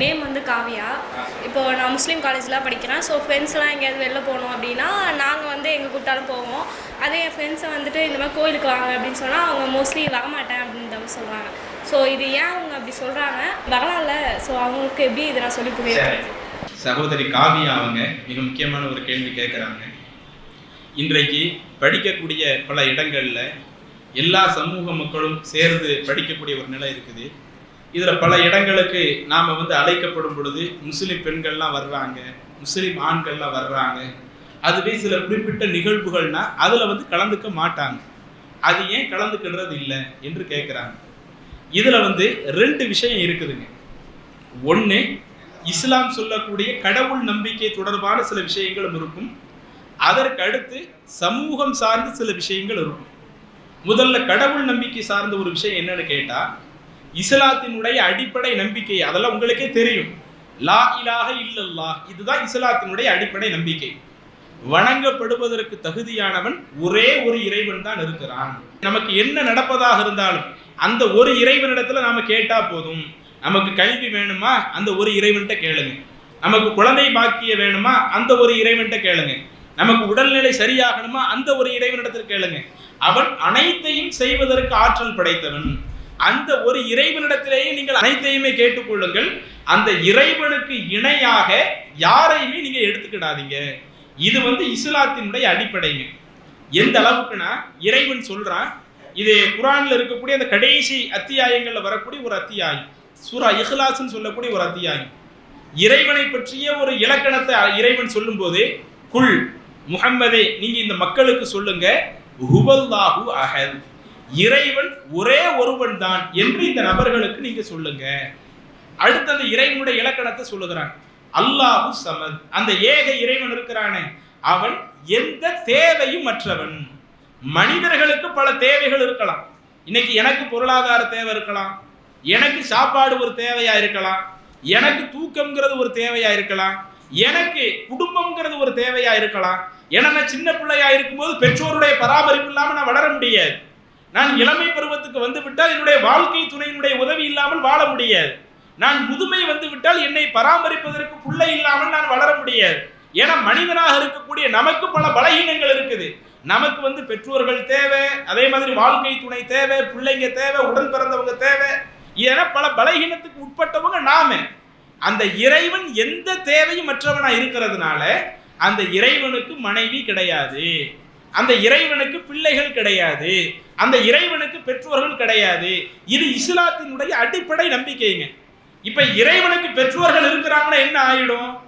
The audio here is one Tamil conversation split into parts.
நேம் வந்து காவியா. இப்போ நான் முஸ்லீம் காலேஜில் படிக்கிறேன். ஸோ ஃப்ரெண்ட்ஸ்லாம் எங்கேயாவது வெளில போகணும் அப்படின்னா நாங்கள் வந்து எங்கே கூப்பிட்டாலும் போவோம். அதே என் ஃப்ரெண்ட்ஸை வந்துட்டு இந்த மாதிரி கோயிலுக்கு வாங்க அப்படின்னு சொன்னால் அவங்க மோஸ்ட்லி வரமாட்டேன் அப்படின்னு தான் சொல்கிறாங்க ஸோ இது ஏன் அவங்க அப்படி சொல்கிறாங்க வரலாம்ல. ஸோ அவங்களுக்கு எப்படி இதை நான் சொல்லி புரிய சகோதரி காவியா அவங்க மிக முக்கியமான ஒரு கேள்வி கேட்குறாங்க. இன்றைக்கு படிக்கக்கூடிய பல இடங்களில் எல்லா சமூக மக்களும் சேர்ந்து படிக்கக்கூடிய ஒரு நிலை இருக்குது. இதில் பல இடங்களுக்கு நாம் வந்து அழைக்கப்படும் பொழுது முஸ்லீம் பெண்கள்லாம் வர்றாங்க முஸ்லீம் ஆண்கள்லாம் வர்றாங்க. அதுவே சில குறிப்பிட்ட நிகழ்வுகள்னா அதில் வந்து கலந்துக்க மாட்டாங்க. அது ஏன் கலந்துக்கின்றது இல்லை என்று கேட்குறாங்க இதில் வந்து ரெண்டு விஷயம் இருக்குதுங்க. ஒன்று இஸ்லாம் சொல்லக்கூடிய கடவுள் நம்பிக்கை தொடர்பான சில விஷயங்களும் இருக்கும். அதற்கு அடுத்து சமூகம் சார்ந்த சில விஷயங்கள் இருக்கும். முதல்ல கடவுள் நம்பிக்கை சார்ந்த ஒரு விஷயம் என்னன்னு கேட்டால் இஸ்லாத்தினுடைய அடிப்படை நம்பிக்கை அதெல்லாம் உங்களுக்கே தெரியும். லா இலாக இல்லல்லா இதுதான் இஸ்லாத்தினுடைய அடிப்படை நம்பிக்கை. வணங்கப்படுவதற்கு தகுதியானவன் ஒரே ஒரு இறைவன் தான் இருக்கிறான். நமக்கு என்ன நடப்பதாக இருந்தாலும் அந்த ஒரு இறைவனிடத்துல நாம கேட்டா போதும். நமக்கு கல்வி வேணுமா? அந்த ஒரு இறைவன்கிட்ட கேளுங்க. நமக்கு குழந்தை பாக்கிய வேணுமா? அந்த ஒரு இறைவன்கிட்ட கேளுங்க. நமக்கு உடல்நிலை சரியாகணுமா? அந்த ஒரு இறைவனிடத்தில் கேளுங்க. அவன் அனைத்தையும் செய்வதற்கு ஆற்றல் படைத்தவன். அந்த ஒரு இறைவனிடத்திலேயே நீங்கள் அனைத்தையுமே கேட்டுக்கொள்ளுங்கள். அந்த இறைவனுக்கு இணையாக யாரையுமே நீங்கள் எடுத்துக்கிடாதீங்க. இது வந்து இஸ்லாத்தினுடைய அடிப்படைங்க. எந்த அளவுக்குன்னா இறைவன் சொல்கிறான் இது குரானில் இருக்கக்கூடிய அந்த கடைசி அத்தியாயங்களில் வரக்கூடிய ஒரு அத்தியாயம். சூரா இஹ்லாஸ்ன்னு சொல்லக்கூடிய ஒரு அத்தியாயம். இறைவனை பற்றிய ஒரு இலக்கணத்தை இறைவன் சொல்லும்போது குல் முகம்மதே நீங்கள் இந்த மக்களுக்கு சொல்லுங்க ஹுவல்லாஹு அஹல் இறைவன் ஒரே ஒருவன் தான் என்று இந்த நபர்களுக்கு நீங்க சொல்லுங்க. அடுத்து அந்த இறைவனுடைய இலக்கணத்தை சொல்லுகிறான். அல்லாஹு சமத். அந்த ஏக இறைவன் இருக்கிறானே. அவன் எந்த தேவையும் மற்றவன். மனிதர்களுக்கு பல தேவைகள் இருக்கலாம். இன்னைக்கு எனக்கு பொருளாதார தேவை இருக்கலாம். எனக்கு சாப்பாடு ஒரு தேவையா இருக்கலாம். எனக்கு தூக்கம்ங்கிறது ஒரு தேவையா இருக்கலாம். எனக்கு குடும்பம்ங்கிறது ஒரு தேவையா இருக்கலாம். ஏன்னா நான் சின்ன பிள்ளையா இருக்கும்போது பெற்றோருடைய பராமரிப்பு இல்லாம நான் வளர முடியாது. நான் இளமை பருவத்துக்கு வந்து விட்டால் என்னுடைய வாழ்க்கை துணையினுடைய உதவி இல்லாமல் வாழ முடியாது. நான் முதுமை வந்து விட்டால் என்னை பராமரிப்பதற்கு பிள்ளை இல்லாமல் நான் வளர முடியாது. ஏன்னா மனிதனாக இருக்கக்கூடிய நமக்கு பல பலகீனங்கள் இருக்குது. நமக்கு வந்து பெற்றோர்கள் தேவை அதே மாதிரி வாழ்க்கை துணை தேவை பிள்ளைங்க தேவை உடன் பிறந்தவங்க தேவை. என பல பலகீனத்துக்கு உட்பட்டவங்க நாம. அந்த இறைவன் எந்த தேவையும் மற்றவனா இருக்கிறதுனால அந்த இறைவனுக்கு மனைவி கிடையாது. அந்த இறைவனுக்கு பிள்ளைகள் கிடையாது. அந்த இறைவனுக்கு பெற்றோர்கள் கிடையாது. இது இஸ்லாத்தினுடைய அடிப்படை நம்பிக்கைங்க. இப்ப இறைவனுக்கு பெற்றோர்கள் இருக்கிறாங்கன்னா என்ன ஆயிடும்?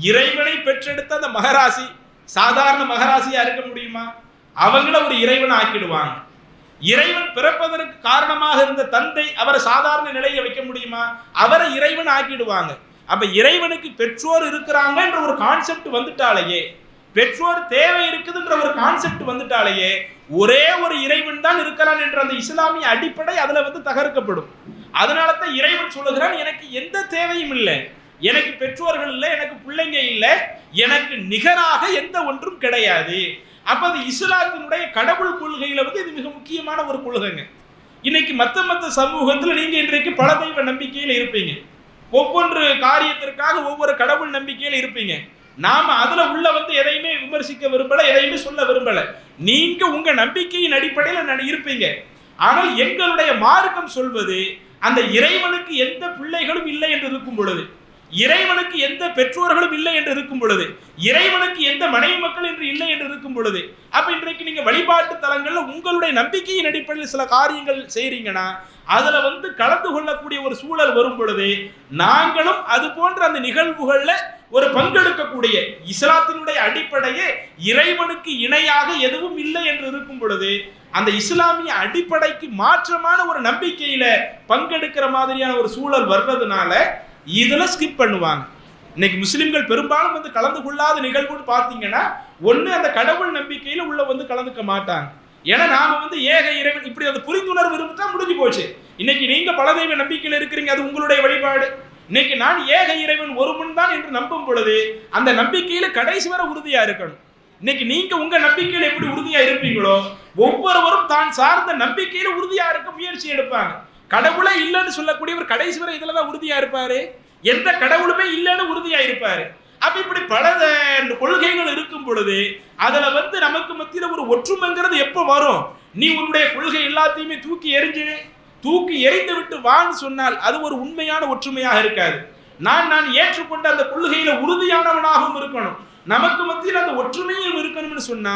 இறைவனை பெற்றெடுத்த அந்த மகராசி சாதாரண மகராசியா இருக்க முடியுமா? அவங்கள ஒரு இறைவன் ஆக்கிடுவாங்க. இறைவன் பிறப்பதற்கு காரணமாக இருந்த தந்தை அவரை சாதாரண நிலையை வைக்க முடியுமா? அவரை இறைவன் ஆக்கிடுவாங்க. அப்ப இறைவனுக்கு பெற்றோர் இருக்கிறாங்க என்ற ஒரு கான்செப்ட் வந்துட்டாலேயே பெற்றோர் தேவை இருக்குதுன்ற ஒரு கான்செப்ட் வந்துட்டாலேயே ஒரே ஒரு இறைவன் தான் இருக்கலாம் என்ற அந்த இஸ்லாமிய அடிப்படை அதுல வந்து தகர்க்கப்படும். அதனால தான் இறைவன் சொல்லுகிறான் எனக்கு எந்த தேவையும் இல்லை. எனக்கு பெற்றோர்கள் இல்லை எனக்கு பிள்ளைங்க இல்லை எனக்கு நிகராக எந்த ஒன்றும் கிடையாது. அப்ப அது இஸ்லாத்தினுடைய கடவுள் கொள்கையில வந்து இது மிக முக்கியமான ஒரு கொள்கைங்க. இன்னைக்கு மத்த மத்த சமூகத்தில் நீங்க இன்றைக்கு பல தெய்வ நம்பிக்கையில் இருப்பீங்க. ஒவ்வொன்று காரியத்திற்காக ஒவ்வொரு கடவுள் நம்பிக்கையில் இருப்பீங்க. நாம அதுல உள்ள வந்து எதையுமே விமர்சிக்க விரும்பல எதையுமே சொல்ல விரும்பல. நீங்க உங்க நம்பிக்கையின் அடிப்படையில் நான் இருப்பீங்க. ஆனால் எங்களுடைய மார்க்கம் சொல்வது அந்த இறைவனுக்கு எந்த பிள்ளைகளும் இல்லை என்று இருக்கும் பொழுது இறைவனுக்கு எந்த பெற்றோர்களும் இல்லை என்று இருக்கும் பொழுது இறைவனுக்கு எந்த மனைவி மக்கள் என்று இல்லை என்று இருக்கும் பொழுது அப்ப இன்றைக்கு நீங்க வழிபாட்டு தலங்கள்ல உங்களுடைய நம்பிக்கையின் அடிப்படையில் சில காரியங்கள் செய்றீங்கன்னா அதுல வந்து கலந்து கொள்ளக்கூடிய ஒரு சூழல் வரும் பொழுது நாங்களும் அது போன்ற அந்த நிகழ்வுகள்ல ஒரு பங்கெடுக்கக்கூடிய இஸ்லாத்தினுடைய அடிப்படையே இறைவனுக்கு இணையாக எதுவும் இல்லை என்று இருக்கும் பொழுது அந்த இஸ்லாமிய அடிப்படைக்கு மாற்றமான ஒரு நம்பிக்கையில பங்கெடுக்கிற மாதிரியான ஒரு சூழல் வர்றதுனால இதெல்லாம் ஸ்கிப் பண்ணுவாங்க. இன்னைக்கு முஸ்லிம்கள் பெரும்பாலும் வந்து கலந்து கொள்ளாத நிகழ்வுன்னு பார்த்தீங்கன்னா ஒன்று அந்த கடவுள் நம்பிக்கையில் உள்ள வந்து கலந்துக்க மாட்டாங்க. ஏன்னா நாம வந்து ஏக இறைவன் இப்படி அந்த புரிந்துணர்வு இருந்துட்டா முடிஞ்சு போச்சு. இன்னைக்கு நீங்க பல தெய்வ நம்பிக்கையில் இருக்கிறீங்க அது உங்களுடைய வழிபாடு. இன்னைக்கு நான் ஏக இறைவன் ஒருவன் தான் என்று நம்பும் பொழுது அந்த நம்பிக்கையில கடைசி வரை உறுதியா இருக்கணும். இன்னைக்கு நீங்க உங்க நம்பிக்கையில எப்படி உறுதியா இருப்பீங்களோ ஒவ்வொருவரும் தான் சார்ந்த நம்பிக்கையில உறுதியா இருக்க முயற்சி எடுப்பாங்க. கடவுளே இல்லைன்னு சொல்லக்கூடியவர் கடைசி வரை இதில் தான் உறுதியாக இருப்பாரு. எந்த கடவுளுமே இல்லைன்னு உறுதியாக இருப்பாரு. அப்ப இப்படி பல கொள்கைகள் இருக்கும் பொழுது அதுல வந்து நமக்கு மத்தியில் ஒரு ஒற்றுமைங்கிறது எப்போ வரும்? நீ உன்னுடைய கொள்கை எல்லாத்தையுமே தூக்கி எறிஞ்சு தூக்கி எரிந்து விட்டு வான்னு சொன்னால் அது ஒரு உண்மையான ஒற்றுமையாக இருக்காது. நான் நான் ஏற்றுக்கொண்ட அந்த கொள்கையில உறுதியானவனாகவும் இருக்கணும். நமக்கு மத்தியில் அந்த ஒற்றுமையும் இருக்கணும்னு சொன்னா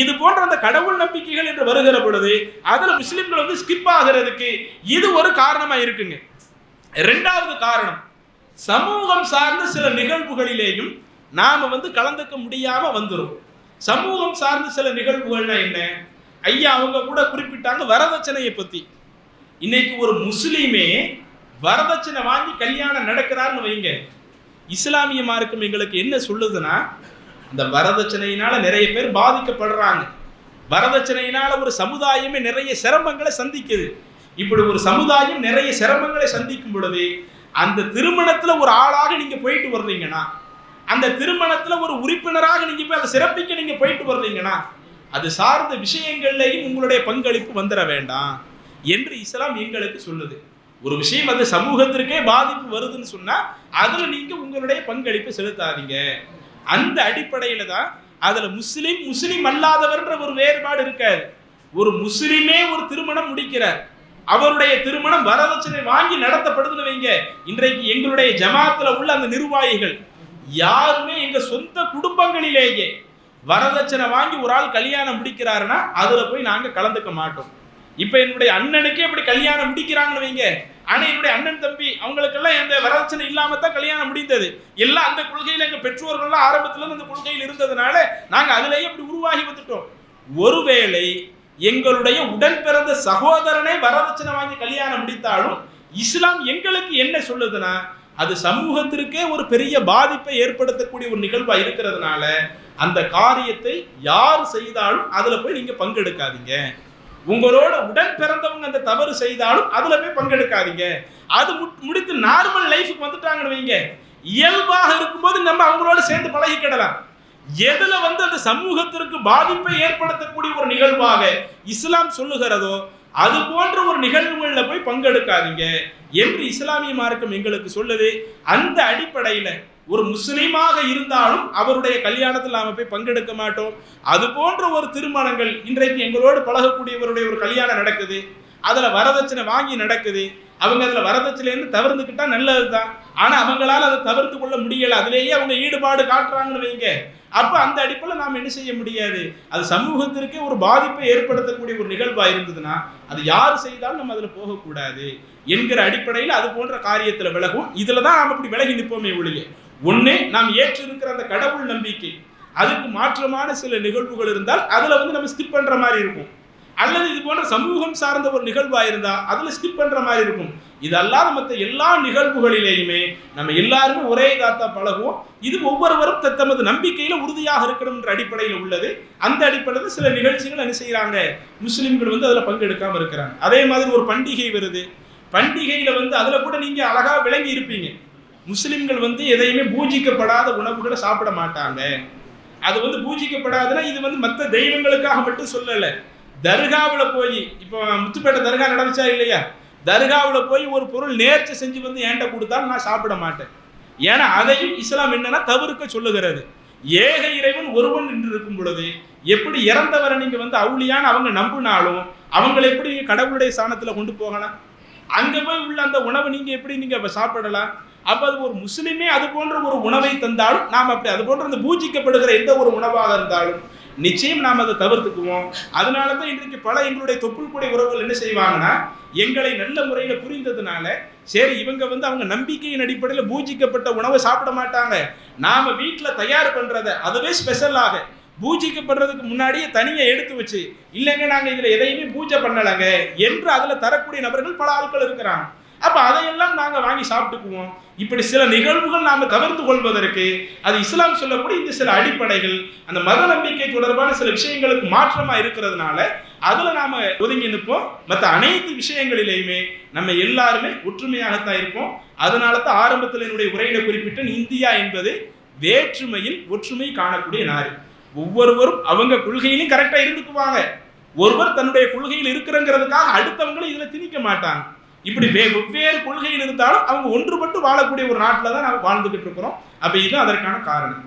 இது போன்ற அந்த கடவுள் நம்பிக்கைகள் என்று வருகிற பொழுது அதுல முஸ்லிம்கள் வந்து ஸ்கிப் ஆகிறதுக்கு இது ஒரு காரணமா இருக்குங்க. ரெண்டாவது காரணம் சமூகம் சார்ந்த சில நிகழ்வுகளிலேயும் நாம் வந்து கலந்துக்க முடியாமல் வந்துடும் சமூகம் சார்ந்த சில நிகழ்வுகள்னா என்ன? ஐயா அவங்க கூட குறிப்பிட்டாங்க வரதட்சணையை பற்றி இன்னைக்கு ஒரு முஸ்லீமே வரதட்சணை வாங்கி கல்யாணம் நடக்கிறாருன்னு வைங்க. இஸ்லாமிய மார்க்கம் எங்களுக்கு என்ன சொல்லுதுன்னா அந்த வரதட்சணையினால நிறைய பேர் பாதிக்கப்படுறாங்க. வரதட்சணையினால ஒரு சமுதாயமே நிறைய சிரமங்களை சந்திக்குது. இப்படி ஒரு சமுதாயம் நிறைய சிரமங்களை சந்திக்கும் பொழுது அந்த திருமணத்துல ஒரு ஆளாக நீங்க போயிட்டு வர்றீங்கன்னா அந்த திருமணத்துல ஒரு உறுப்பினராக நீங்க போய் அதை சிறப்பிக்க நீங்க போயிட்டு வர்றீங்கன்னா அது சார்ந்த விஷயங்கள்லையும் உங்களுடைய பங்களிப்பு வந்துட வேண்டாம் என்று இஸ்லாம் எங்களுக்கு சொல்லுது. ஒரு விஷயம் அது சமூகத்திற்கே பாதிப்பு வருதுன்னு சொன்னா அதுல நீங்க உங்களுடைய பங்களிப்பு செலுத்தாதீங்க. அந்த அடிப்படையில தான் அதுல முஸ்லீம் முஸ்லீம் அல்லாதவர்ன்ற ஒரு வேறுபாடு இருக்காது. ஒரு முஸ்லீமே ஒரு திருமணம் முடிக்கிறார். அவருடைய திருமணம் வரதட்சணை வாங்கி நடத்தப்படுதுன்னு வைங்க. இன்றைக்கு எங்களுடைய ஜமாத்துல உள்ள அந்த நிர்வாகிகள் யாருமே எங்க சொந்த குடும்பங்களிலேயே வரதட்சணை வாங்கி ஒரு ஆள் கல்யாணம் முடிக்கிறாருன்னா அதுல போய் நாங்க கலந்துக்க மாட்டோம். இப்ப என்னுடைய அண்ணனுக்கே இப்படி கல்யாணம் முடிக்கிறாங்கன்னு வைங்க. ஆனா என்னுடைய அண்ணன் தம்பி அவங்களுக்கெல்லாம் எந்த வரதட்சணை இல்லாம தான் கல்யாணம் முடிந்தது. எல்லாம் அந்த கொள்கையில எங்க பெற்றோர்கள்லாம் ஆரம்பத்துல இருந்து அந்த கொள்கையில் இருந்ததுனால நாங்க அதுலயே இப்படி உருவாகி வந்துட்டோம். ஒருவேளை எங்களுடைய உடன் பிறந்த சகோதரனை வரதட்சணை வாங்கி கல்யாணம் முடித்தாலும் இஸ்லாம் எங்களுக்கு என்ன சொல்லுதுன்னா அது சமூகத்திற்கே ஒரு பெரிய பாதிப்பை ஏற்படுத்தக்கூடிய ஒரு நிகழ்வா இருக்கிறதுனால அந்த காரியத்தை யார் செய்தாலும் அதுல போய் நீங்க பங்கெடுக்காதீங்க. உங்களோட உடன் பிறந்தவங்க அந்த தவறு செய்தாலும் அதுல போய் பங்கெடுக்காதீங்க. அது முடித்து நார்மல் லைஃபுக்கு வந்துட்டாங்கன்னு வைங்க. இயல்பாக இருக்கும்போது நம்ம அவங்களோட சேர்ந்து பழகிக்கிடலாம். எதுல வந்து அந்த சமூகத்திற்கு பாதிப்பை ஏற்படுத்தக்கூடிய ஒரு நிகழ்வாக இஸ்லாம் சொல்லுகிறதோ அது போன்ற ஒரு நிகழ்வுகளில் போய் பங்கெடுக்காதீங்க என்று இஸ்லாமிய மார்க்கம் எங்களுக்கு சொல்லுது. அந்த அடிப்படையில் ஒரு முஸ்லீமாக இருந்தாலும் அவருடைய கல்யாணத்தில் நாம் போய் பங்கெடுக்க மாட்டோம். அது போன்ற ஒரு திருமணங்கள் இன்றைக்கு எங்களோடு பழகக்கூடியவருடைய ஒரு கல்யாணம் நடக்குது. அதில் வரதட்சணை வாங்கி நடக்குது. அவங்க அதில் வரதட்சணையிலேருந்து தவிர்த்துக்கிட்டா நல்லதுதான். ஆனால் அவங்களால அதை தவிர்த்து கொள்ள முடியலை. அதுலேயே அவங்க ஈடுபாடு காட்டுறாங்கன்னு வைங்க. அப்போ அந்த அடிப்பில் நாம் என்ன செய்ய முடியாது? அது சமூகத்திற்கே ஒரு பாதிப்பை ஏற்படுத்தக்கூடிய ஒரு நிகழ்வாக இருந்ததுன்னா அது யார் செய்தாலும் நம்ம அதில் போகக்கூடாது. என்கிற அடிப்படையில் அது போன்ற காரியத்தில் விலகும். இதில் தான் நாம் அப்படி விலகி நிற்போமே ஒழிய. ஒன்று நாம் ஏற்று இருக்கிற அந்த கடவுள் நம்பிக்கை. அதுக்கு மாற்றமான சில நிகழ்வுகள் இருந்தால் அதில் வந்து நம்ம ஸ்கிப் பண்ணுற மாதிரி இருக்கும். அல்லது இது போன்ற சமூகம் சார்ந்த ஒரு நிகழ்வாக இருந்தால் அதில் ஸ்கிப் பண்ணுற மாதிரி இருக்கும். இதெல்லாம் மற்ற எல்லா நிகழ்வுகளிலேயுமே நம்ம எல்லாருமே ஒரே காத்தா பழகுவோம். இது ஒவ்வொருவரும் தத்தமது தமது உறுதியாக இருக்கணும்ன்ற அடிப்படையில் உள்ளது. அந்த அடிப்படையில் சில நிகழ்ச்சிகள் என்ன செய்கிறாங்க முஸ்லீம்கள் வந்து அதில் பங்கெடுக்காமல் இருக்கிறாங்க. அதே மாதிரி ஒரு பண்டிகை வருது. பண்டிகையில் வந்து அதில் கூட நீங்கள் அழகாக விளங்கி இருப்பீங்க முஸ்லிம்கள் வந்து எதையுமே பூஜிக்கப்படாத உணவுகளை சாப்பிட மாட்டாங்க. அது வந்து பூஜிக்கப்படாதுன்னா இது வந்து மற்ற தெய்வங்களுக்காக மட்டும் சொல்லலை. தர்காவில் போய் இப்போ முத்துப்பேட்டை தர்கா நடந்துச்சா இல்லையா? தர்காவில் போய் ஒரு பொருள் நேர்ச்சி செஞ்சு வந்து ஏண்ட கொடுத்தாலும் நான் சாப்பிட மாட்டேன். ஏன்னா அதையும் இஸ்லாம் என்னன்னா தவிர்க்க சொல்லுகிறது. ஏக இறைவன் ஒருவன் என்று இருக்கும் பொழுது எப்படி இறந்தவரை நீங்கள் வந்து அவுளியான அவங்க நம்பினாலும் அவங்களை எப்படி கடவுளுடைய சாணத்தில் கொண்டு போகலாம்? அங்கே போய் உள்ள அந்த உணவை நீங்கள் எப்படி நீங்கள் அப்ப சாப்பிடலாம்? அப்போ அது ஒரு முஸ்லீமே அது போன்ற ஒரு உணவை தந்தாலும் நாம் அப்படி அது போன்ற அந்த பூஜிக்கப்படுகிற எந்த ஒரு உணவாக இருந்தாலும் நிச்சயம் நாம் அதை தவிர்த்துக்குவோம். அதனால தான் இன்றைக்கு பல எங்களுடைய தொப்புள் கூடிய உறவுகள் என்ன செய்வாங்கன்னா எங்களை நல்ல முறையில் புரிந்ததுனால சரி இவங்க வந்து அவங்க நம்பிக்கையின் அடிப்படையில் பூஜிக்கப்பட்ட உணவை சாப்பிட மாட்டாங்க. நாம் வீட்டில் தயார் பண்ணுறத அதுவே ஸ்பெஷலாக பூஜிக்கப்படுறதுக்கு முன்னாடியே தனியை எடுத்து வச்சு இல்லைங்க நாங்கள் இதில் எதையுமே பூஜை பண்ணலைங்க என்று அதில் தரக்கூடிய நபர்கள் பல ஆட்கள் இருக்கிறாங்க. அப்போ அதையெல்லாம் நாங்கள் வாங்கி சாப்பிட்டுக்குவோம். இப்படி சில நிகழ்வுகள் நாம் தவிர்த்து கொள்வதற்கு அது இஸ்லாம் சொல்லக்கூடிய இந்த சில அடிப்படைகள் அந்த மத நம்பிக்கை தொடர்பான சில விஷயங்களுக்கு மாற்றமாக இருக்கிறதுனால அதில் நாம் ஒதுங்கி நிற்போம். மற்ற அனைத்து விஷயங்களிலையுமே நம்ம எல்லாருமே ஒற்றுமையாகத்தான் இருப்போம். அதனால தான் ஆரம்பத்தில் என்னுடைய உரையில குறிப்பிட்ட இந்தியா என்பது வேற்றுமையில் ஒற்றுமை காணக்கூடிய நாடு. ஒவ்வொருவரும் அவங்க கொள்கையிலும் கரெக்டாக இருந்துக்குவாங்க. ஒருவர் தன்னுடைய கொள்கையில் இருக்கிறங்கிறதுக்காக அடுத்தவங்களும் இதில் திணிக்க மாட்டாங்க. இப்படி வே- வெவ்வேறு கொள்கையில் இருந்தாலும் அவங்க ஒன்றுபட்டு வாழக்கூடிய ஒரு நாட்டில் தான் நாங்கள் வாழ்ந்துகிட்டு இருக்கிறோம். அப்போ இது அதற்கான காரணம்.